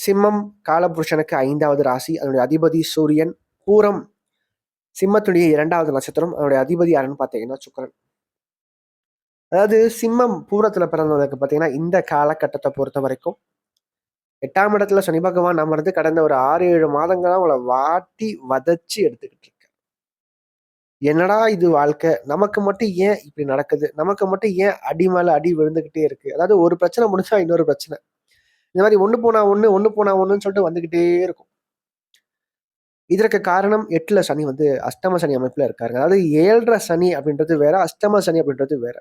சிம்மம் காலபுருஷனுக்கு ஐந்தாவது ராசி அதனுடைய அதிபதி சூரியன் பூரம் சிம்மத்துடைய இரண்டாவது நட்சத்திரம் அதனுடைய அதிபதி யாருன்னு பார்த்தீங்கன்னா சுக்கரன். அதாவது சிம்மம் பூரத்தில் பிறந்தவங்களுக்கு பார்த்தீங்கன்னா இந்த காலகட்டத்தை பொறுத்த வரைக்கும் எட்டாம் இடத்துல சனி பகவான் அமர்ந்து கடந்த ஒரு ஆறு ஏழு மாதங்களாக அவளை வாட்டி வதச்சி எடுத்துக்கிட்டு இருக்க என்னடா இது வாழ்க்கை? நமக்கு மட்டும் ஏன் இப்படி நடக்குது? நமக்கு மட்டும் ஏன் அடி மேலே அடி விழுந்துக்கிட்டே இருக்கு? அதாவது ஒரு பிரச்சனை முடிஞ்சா இன்னொரு பிரச்சனை. இந்த மாதிரி ஒன்று போனா ஒன்று ஒன்று போனா ஒன்றுன்னு சொல்லிட்டு வந்துக்கிட்டே இருக்கும். இதற்கு காரணம் எட்டில் சனி வந்து அஷ்டம சனி அமைப்பில் இருக்காரு அதாவது ஏழரை சனி அப்படின்றது வேற அஷ்டம சனி அப்படின்றது வேற.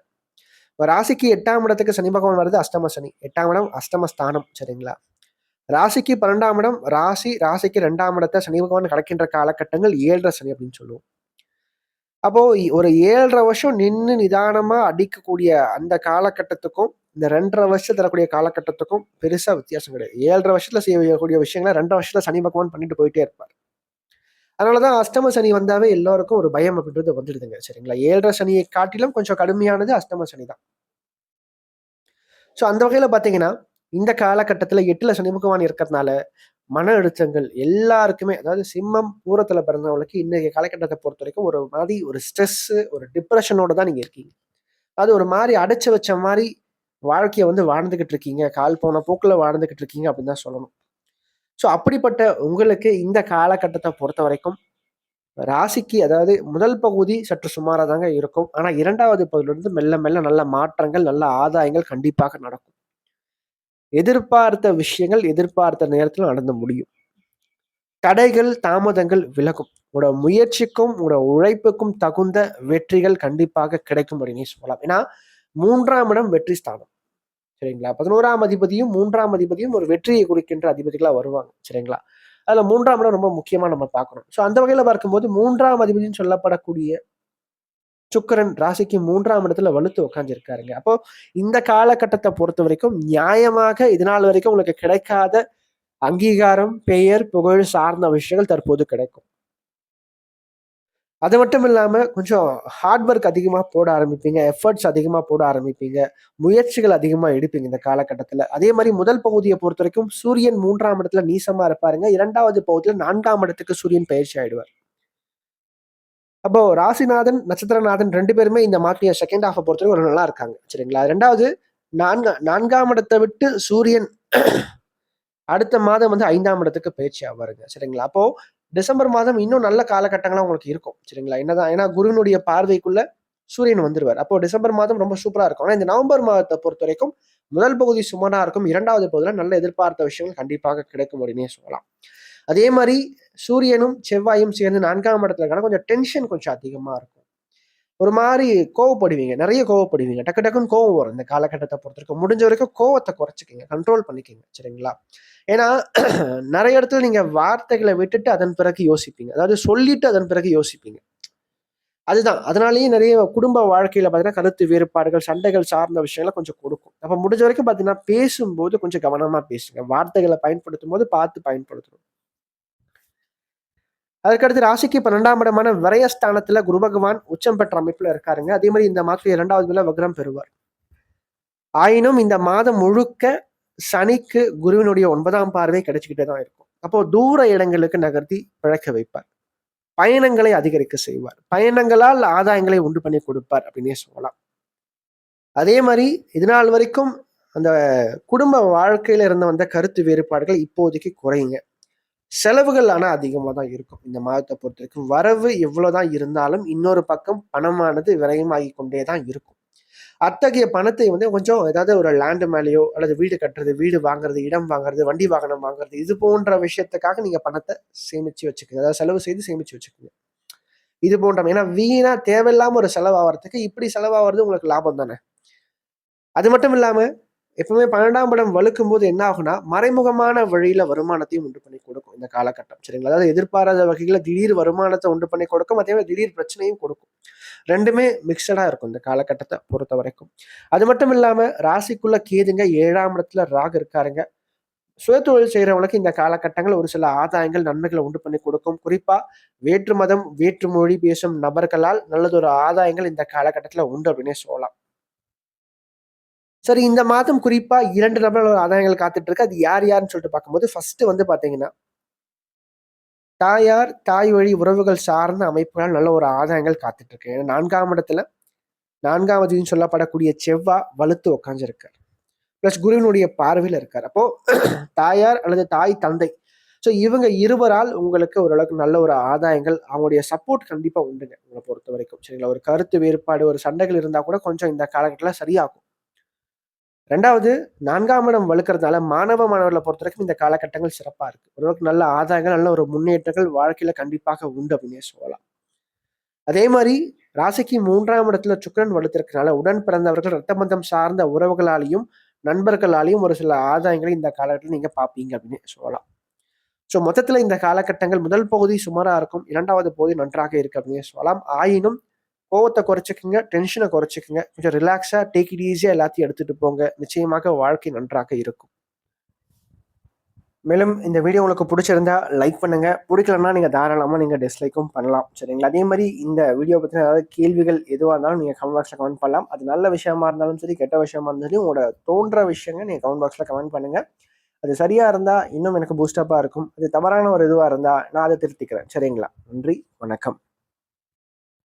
இப்போ ராசிக்கு எட்டாம் இடத்துக்கு சனி பகவான் வருது அஷ்டம சனி. எட்டாம் இடம் அஷ்டம ஸ்தானம் சரிங்களா? ராசிக்கு பன்னெண்டாம் இடம் ராசி ராசிக்கு ரெண்டாம் இடத்தை சனி பகவான் கடக்கின்ற காலகட்டங்கள் ஏழரை சனி அப்படின்னு சொல்லுவோம். அப்போ ஒரு ஏழரை வருஷம் நின்று நிதானமா அடிக்கக்கூடிய அந்த காலகட்டத்துக்கும் இந்த ரெண்டரை வருஷம் தரக்கூடிய காலகட்டத்துக்கும் பெருசா வித்தியாசம் கிடையாது. ஏழரை வருஷத்துல செய்யக்கூடிய விஷயங்களை ரெண்டரை வருஷத்துல சனி பகவான் பண்ணிட்டு போயிட்டே இருப்பார். அதனாலதான் அஷ்டம சனி வந்தாவே எல்லாருக்கும் ஒரு பயம் அப்படின்றது வந்துடுதுங்க. சரிங்களா? ஏழரை சனியை காட்டிலும் கொஞ்சம் கடுமையானது அஷ்டம சனி தான். ஸோ அந்த வகையில பார்த்தீங்கன்னா இந்த காலகட்டத்துல எட்டுல சனி பகவான் இருக்கிறதுனால மன அழுத்தங்கள் எல்லாருக்குமே அதாவது சிம்மம் பூரத்துல பிறந்தவங்களுக்கு இன்றைய காலகட்டத்தை பொறுத்த வரைக்கும் ஒரு மாதிரி ஒரு ஸ்ட்ரெஸ்ஸு ஒரு டிப்ரெஷனோட தான் நீங்க இருக்கீங்க. அது ஒரு மாதிரி அடைச்சு வச்ச மாதிரி வாழ்க்கையை வந்து வாழ்ந்துகிட்டு இருக்கீங்க. கால் போன போக்குல வாழ்ந்துகிட்டு இருக்கீங்க அப்படின்னு தான் சொல்லணும். ஸோ அப்படிப்பட்ட உங்களுக்கு இந்த காலகட்டத்தை பொறுத்த வரைக்கும் ராசிக்கு அதாவது முதல் பகுதி சற்று சுமாராக தாங்க இருக்கும். ஆனா இரண்டாவது பகுதியிலிருந்து மெல்ல மெல்ல நல்ல மாற்றங்கள் நல்ல ஆதாயங்கள் கண்டிப்பாக நடக்கும். எதிர்பார்த்த விஷயங்கள் எதிர்பார்த்த நேரத்தில் நடந்து முடியும். தடைகள் தாமதங்கள் விலகும். உங்களோட முயற்சிக்கும் உங்களோட உழைப்புக்கும் தகுந்த வெற்றிகள் கண்டிப்பாக கிடைக்கும் அப்படின்னு சொல்லலாம். ஏன்னா மூன்றாம் இடம் வெற்றி ஸ்தானம். சரிங்களா? பதினோராம் அதிபதியும் மூன்றாம் அதிபதியும் ஒரு வெற்றியை குறிக்கின்ற அதிபதிகளாக வருவாங்க. சரிங்களா? அதில் மூன்றாம் இடம் ரொம்ப முக்கியமாக நம்ம பார்க்கணும். ஸோ அந்த வகையில் பார்க்கும்போது மூன்றாம் அதிபதினு சொல்லப்படக்கூடிய சுக்கரன் ராசிக்கு மூன்றாம் இடத்துல வலுத்து உட்காந்துருக்காருங்க அப்போ இந்த காலகட்டத்தை பொறுத்த வரைக்கும் நியாயமாக இது நாள் வரைக்கும் உங்களுக்கு கிடைக்காத அங்கீகாரம் பெயர் புகழ் சார்ந்த விஷயங்கள் தற்போது கிடைக்கும். அது மட்டும் இல்லாம கொஞ்சம் ஹார்ட் ஒர்க் அதிகமா போட ஆரம்பிப்பீங்க எஃபர்ட்ஸ் அதிகமா போட ஆரம்பிப்பீங்க முயற்சிகள் அதிகமா எடுப்பீங்க இந்த காலகட்டத்துல. அதே மாதிரி முதல் பகுதியை பொறுத்த வரைக்கும் சூரியன் மூன்றாம் இடத்துல நீசமா இருப்பாருங்க. இரண்டாவது பகுதியில நான்காம் இடத்துக்கு சூரியன் பயிற்சி ஆயிடுவார். அப்போ ராசிநாதன் நட்சத்திரநாதன் ரெண்டு பேருமே இந்த மாதிரி செகண்ட் ஹாஃபை பொறுத்தவரைக்கும் ஒரு நல்லா இருக்காங்க. சரிங்களா? ரெண்டாவது நான்கா நான்காம் இடத்தை விட்டு சூரியன் அடுத்த மாதம் வந்து ஐந்தாம் இடத்துக்கு பயிற்சி ஆவாருங்க. சரிங்களா? அப்போ டிசம்பர் மாதம் இன்னும் நல்ல காலகட்டங்களாக உங்களுக்கு இருக்கும் சரிங்களா? என்னதான் ஏன்னா குருவினுடைய பார்வைக்குள்ள சூரியன் வந்துருவார். அப்போ டிசம்பர் மாதம் ரொம்ப சூப்பராக இருக்கும். ஆனால் இந்த நவம்பர் மாதத்தை பொறுத்த வரைக்கும் முதல் பகுதி சுமாரா இருக்கும். இரண்டாவது பகுதியில் நல்ல எதிர்பார்த்த விஷயங்கள் கண்டிப்பாக கிடைக்கும் அப்படின்னே சொல்லலாம். அதே மாதிரி சூரியனும் செவ்வாயும் சேர்ந்து நான்காம் இடத்துல கொஞ்சம் டென்ஷன் கொஞ்சம் அதிகமாக இருக்கும். ஒரு மாதிரி கோவப்படுவீங்க. நிறைய கோவப்படுவீங்க. டக்கு டக்குன்னு கோவம் வரும். இந்த காலகட்டத்தை பொறுத்த வரைக்கும். முடிஞ்ச வரைக்கும் கோவத்தை குறைச்சிக்கிங்க. கண்ட்ரோல் பண்ணிக்கிங்க. சரிங்களா? ஏன்னா நிறைய இடத்துல நீங்க வார்த்தைகளை விட்டுட்டு அதன் பிறகு யோசிப்பீங்க. அதாவது சொல்லிட்டு அதன் பிறகு யோசிப்பீங்க. அதுதான். அதனாலேயே நிறைய குடும்ப வாழ்க்கையில் பார்த்தீங்கன்னா கருத்து வேறுபாடுகள் சண்டைகள் சார்ந்த விஷயங்களை கொஞ்சம் கொடுக்கும். அப்போ முடிஞ்ச வரைக்கும் பார்த்தீங்கன்னா பேசும்போது கொஞ்சம் கவனமாக பேசுங்க. வார்த்தைகளை பயன்படுத்தும் போது பார்த்து பயன்படுத்தணும். அதுக்கடுத்து ராசிக்கு பன்னெண்டாம் இடமான விரயஸ்தானத்துல குரு பகவான் உச்சம் பெற்ற அமைப்புல இருக்காருங்க. அதே மாதிரி இந்த மாதத்துல இரண்டாவது வில வக்ரம் பெறுவார். ஆயினும் இந்த மாதம் முழுக்க சனிக்கு குருவினுடைய ஒன்பதாம் பார்வை கிடைச்சிக்கிட்டே தான் இருக்கும். அப்போ தூர இடங்களுக்கு நகர்த்தி பிழைக்க வைப்பார். பயணங்களை அதிகரிக்க செய்வார். பயணங்களால் ஆதாயங்களை உண்டு பண்ணி கொடுப்பார் அப்படின்னே சொல்லலாம். அதே மாதிரி இதனால் வரைக்கும் அந்த குடும்ப வாழ்க்கையில இருந்த வந்த கருத்து வேறுபாடுகள் இப்போதைக்கு குறையுங்க. செலவுகள் ஆனால் அதிகமாக தான் இருக்கும். இந்த மாதத்தை பொறுத்த வரைக்கும் வரவு எவ்வளவுதான் இருந்தாலும் இன்னொரு பக்கம் பணமானது விரயமாகி கொண்டே தான் இருக்கும். அத்தகைய பணத்தை வந்து கொஞ்சம் ஏதாவது ஒரு லேண்டு மேலேயோ அல்லது வீடு கட்டுறது வீடு வாங்குறது இடம் வாங்குறது வண்டி வாகனம் வாங்குறது இது போன்ற விஷயத்துக்காக நீங்கள் பணத்தை சேமித்து வச்சுக்கோங்க. அதாவது செலவு செய்து சேமித்து வச்சுக்கோங்க. இது போன்ற ஏன்னா வீணாக தேவையில்லாமல் ஒரு செலவாகிறதுக்கு இப்படி செலவாகிறது உங்களுக்கு லாபம் தானே? அது மட்டும் இல்லாமல் எப்பவுமே பன்னெண்டாம் படம் வலுக்கும் போது என்ன ஆகும்னா மறைமுகமான வழியில வருமானத்தையும் உண்டு பண்ணி கொடுக்கும் இந்த காலகட்டம். சரிங்களா? அதாவது எதிர்பாராத வகையில திடீர் வருமானத்தை உண்டு பண்ணி கொடுக்கும் அதே மாதிரி திடீர் பிரச்சனையும் கொடுக்கும். ரெண்டுமே மிக்சடா இருக்கும் இந்த காலகட்டத்தை பொறுத்த வரைக்கும். அது மட்டும் இல்லாம ராசிக்குள்ள கேதுங்க ஏழாம் இடத்துல ராகு இருக்காருங்க. சுயதொழில் செய்கிறவங்களுக்கு இந்த காலகட்டங்கள் ஒரு சில ஆதாயங்கள் நன்மைகளை உண்டு பண்ணி கொடுக்கும். குறிப்பா வேற்று மதம் வேற்று மொழி பேசும் நபர்களால் நல்லதொரு ஆதாயங்கள் இந்த காலகட்டத்தில் உண்டு அப்படின்னே சொல்லலாம். சரி இந்த மாதம் குறிப்பாக இரண்டு நபர்கள் ஆதாயங்கள் காத்துட்டு இருக்கு அது யார் யாருன்னு சொல்லிட்டு பார்க்கும்போது ஃபர்ஸ்ட் வந்து பார்த்தீங்கன்னா தாயார் தாய் வழி உறவுகள் சார்ந்த அமைப்புகள் நல்ல ஒரு ஆதாயங்கள் காத்துட்டு இருக்கு ஏன்னா நான்காம் இடத்துல நான்காவதுன்னு சொல்லப்படக்கூடிய செவ்வா வலுத்து உக்காஞ்சிருக்கார். பிளஸ் குருவினுடைய பார்வையில் இருக்கார். அப்போ தாயார் அல்லது தாய் தந்தை. ஸோ இவங்க இருவரால் உங்களுக்கு ஓரளவுக்கு நல்ல ஒரு ஆதாயங்கள் அவங்களுடைய சப்போர்ட் கண்டிப்பாக உண்டுங்க உங்களை பொறுத்த வரைக்கும் சரிங்களா? ஒரு கருத்து வேறுபாடு ஒரு சண்டைகள் இருந்தால் கூட கொஞ்சம் இந்த காலகட்டத்தில் சரியாகும். ரெண்டாவது நான்காம் இடம் வலுக்கிறதுனால மாணவ மாணவர்களை பொறுத்த வரைக்கும் இந்த காலகட்டங்கள் சிறப்பாக இருக்குது ஓரளவுக்கு நல்ல ஆதாயங்கள் நல்ல ஒரு முன்னேற்றங்கள் வாழ்க்கையில் கண்டிப்பாக உண்டு அப்படின்னே சொல்லலாம். அதே மாதிரி ராசிக்கு மூன்றாம் இடத்துல சுக்கரன் வலுத்திருக்கனால உடன் பிறந்தவர்கள் ரத்தபந்தம் சார்ந்த உறவுகளாலையும் நண்பர்களாலையும் ஒரு சில ஆதாயங்களை இந்த காலகட்டத்தில் நீங்கள் பார்ப்பீங்க அப்படின்னு சொல்லலாம். ஸோ மொத்தத்தில் இந்த காலகட்டங்கள் முதல் பகுதி சுமாராக இருக்கும் இரண்டாவது பகுதி நன்றாக இருக்கு அப்படின்னு சொல்லலாம். ஆயினும் கோவத்தை குறைச்சிக்கோங்க டென்ஷனை குறைச்சிக்கோங்க. கொஞ்சம் ரிலாக்ஸாக டேக் இட் ஈஸியாக எல்லாத்தையும் எடுத்துகிட்டு போங்க. நிச்சயமாக வாழ்க்கை நன்றாக இருக்கும். மேலும் இந்த வீடியோ உங்களுக்கு பிடிச்சிருந்தா லைக் பண்ணுங்க. பிடிக்கலன்னா நீங்கள் தாராளமாக நீங்கள் டிஸ்லைக்கும் பண்ணலாம். சரிங்களா? அதே மாதிரி இந்த வீடியோ பற்றின ஏதாவது கேள்விகள் எதுவாக இருந்தாலும் நீங்கள் கமெண்ட் பாக்ஸில் கமெண்ட் பண்ணலாம். அது நல்ல விஷயமா இருந்தாலும் சரி கெட்ட விஷயமா இருந்தாலும் சரி உங்களோட தோன்ற விஷயங்கள் நீங்கள் கமெண்ட் பாக்ஸில் கமெண்ட் பண்ணுங்கள் அது சரியாக இருந்தால் இன்னும் எனக்கு பூஸ்டப்பாக இருக்கும். அது தவறான ஒரு இதுவாக இருந்தால் நான் அதை திருத்திக்கிறேன். சரிங்களா? நன்றி வணக்கம்.